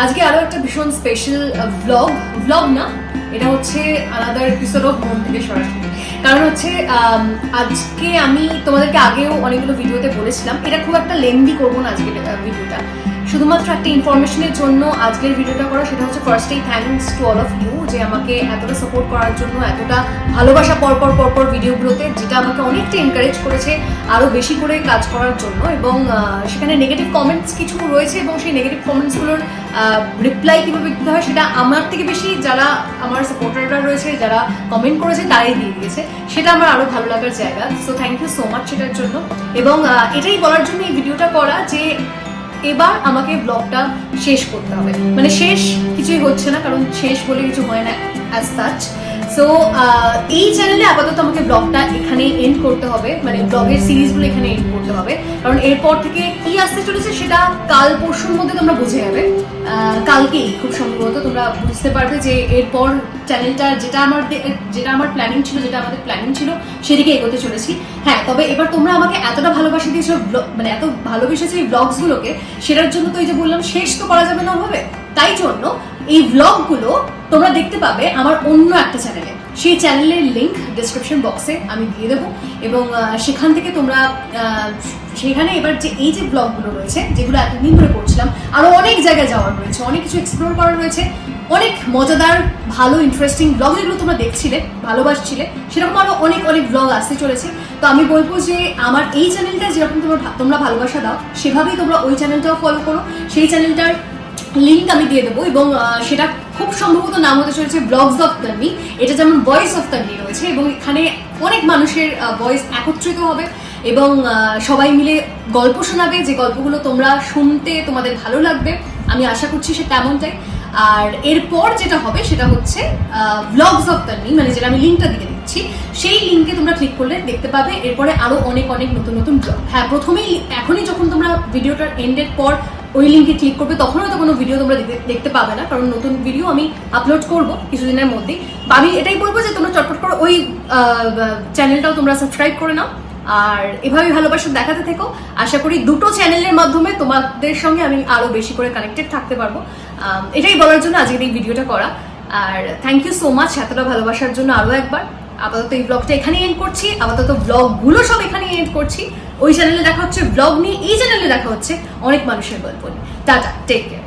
আজকে আরও একটা ভীষণ স্পেশাল ব্লগ ব্লগ না, এটা হচ্ছে আলাদার এপিসোড অফ মন থেকে সরাসরি। কারণ হচ্ছে আজকে আমি তোমাদেরকে আগেও অনেকগুলো ভিডিওতে বলেছিলাম, এটা খুব একটা লেন্দি করব না আজকে ভিডিওটা শুধুমাত্র একটা ইনফরমেশনের জন্য আজকের ভিডিওটা করা, সেটা হচ্ছে ফার্স্টেই thanks to all of you যে আমাকে এতটা সাপোর্ট করার জন্য, এতটা ভালোবাসা পরপর পরপর ভিডিওগুলোতে, যেটা আমাকে অনেকটা এনকারেজ করেছে আরও বেশি করে কাজ করার জন্য এবং সেখানে নেগেটিভ কমেন্টস কিছু রয়েছে এবং সেই নেগেটিভ কমেন্টসগুলোর রিপ্লাই কীভাবে দিতে হয় সেটা আমার থেকে বেশি যারা আমার সাপোর্টাররা রয়েছে, যারা কমেন্ট করেছে তারাই দিয়ে দিয়েছে। সেটা আমার আরও ভালো লাগার জায়গা। So thank you so much সেটার জন্য। এবং এটাই বলার জন্য এই ভিডিওটা করা যে এবার আমাকে ব্লগটা শেষ করতে হবে। মানে শেষ কিছুই হচ্ছে না, কারণ শেষ বলে কিছু হয় না অ্যাজ সাচ সো এই চ্যানেলে আপাতত আমাকে ব্লগটা এখানে এন্ড করতে হবে মানে ব্লগের সিরিজগুলো এখানে এন্ড করতে হবে। কারণ এরপর থেকে কি আসতে চলেছে সেটা কাল পরশুর মধ্যে তোমরা বুঝে যাবে। কালকেই খুব সম্ভবত তোমরা বুঝতে পারবে যে এরপর চ্যানেলটা যেটা আমার যেটা আমার প্ল্যানিং ছিল, যেটা আমাদের প্ল্যানিং ছিল, সেদিকে এগোতে চলেছি। হ্যাঁ তবে এবার তোমরা আমাকে এতটা ভালোবাসা দিয়েছ মানে এত ভালোবেসেছো এই ব্লগসগুলোকে সেটার জন্য তো এই যে বললাম, শেষ তো করা যাবে না হবে। তাই জন্য এই ব্লগগুলো তোমরা দেখতে পাবে আমার অন্য একটা চ্যানেলে সেই চ্যানেলের লিঙ্ক ডিসক্রিপশন বক্সে আমি দিয়ে দেবো। এবং সেখান থেকে তোমরা সেখানে এবার যে, এই যে ব্লগগুলো রয়েছে, যেগুলো এতদিন ধরে করছিলাম আরও অনেক জায়গায় যাওয়ার রয়েছে, অনেক কিছু এক্সপ্লোর করার রয়েছে, অনেক মজাদার, ভালো ইন্টারেস্টিং ব্লগ যেগুলো তোমরা দেখছিলে, ভালোবাসছিলে, সেরকম আরও অনেক অনেক ব্লগ আসতে চলেছে। তো আমি বলব যে, আমার এই চ্যানেলটা যেরকম তোমরা তোমরা ভালোবাসা দাও, সেভাবেই তোমরা ওই চ্যানেলটাও ফলো করো। সেই চ্যানেলটার লিঙ্ক আমি দিয়ে দেবো এবং সেটা খুব সম্ভবত নাম হতে চলেছে ব্লগস অফ তানভি এটা যেমন ভয়েস অফ তানভি রয়েছে এবং এখানে অনেক মানুষের ভয়েস একত্রিত হবে এবং সবাই মিলে গল্প শোনাবে। যে গল্পগুলো তোমরা শুনতে তোমাদের ভালো লাগবে, আমি আশা করছি সে তেমনটাই। আর এরপর যেটা হবে সেটা হচ্ছে ব্লগস অফ তানভি মানে যেটা আমি লিঙ্কটা দিয়ে দিচ্ছি, সেই লিঙ্কে তোমরা ক্লিক করলে দেখতে পাবে। এরপরে আরও অনেক অনেক নতুন নতুন ব্লগ হ্যাঁ প্রথমেই এখনই যখন তোমরা ভিডিওটার এন্ডের পর ওই লিঙ্কে ক্লিক করবে, তখন হয়তো কোনো ভিডিও তোমরা দেখতে- পাবে না, কারণ নতুন ভিডিও আমি আপলোড করব কিছুদিনের মধ্যেই। বা আমি এটাই বলব যে তোমরা চটপট করে, ওই চ্যানেলটাও তোমরা সাবস্ক্রাইব করে নাও। আর এভাবে ভালোবাসা দেখাতে থেকো। আশা করি দুটো চ্যানেলের মাধ্যমে তোমাদের সঙ্গে আমি আরও বেশি করে কানেক্টেড থাকতে পারব। এটাই বলার জন্য আজকের এই ভিডিওটা করা। আর থ্যাংক ইউ সো মাচ এতটা ভালোবাসার জন্য আরও একবার। আপাতত এই ব্লগটা এখানেই এন্ড করছি। আপাতত ব্লগগুলো সব এখানেই এন্ড করছি। ওই চ্যানেলে দেখা হচ্ছে ব্লগ নিয়ে এই চ্যানেলে দেখা হচ্ছে অনেক মানুষের গল্প নিয়ে। Tata take care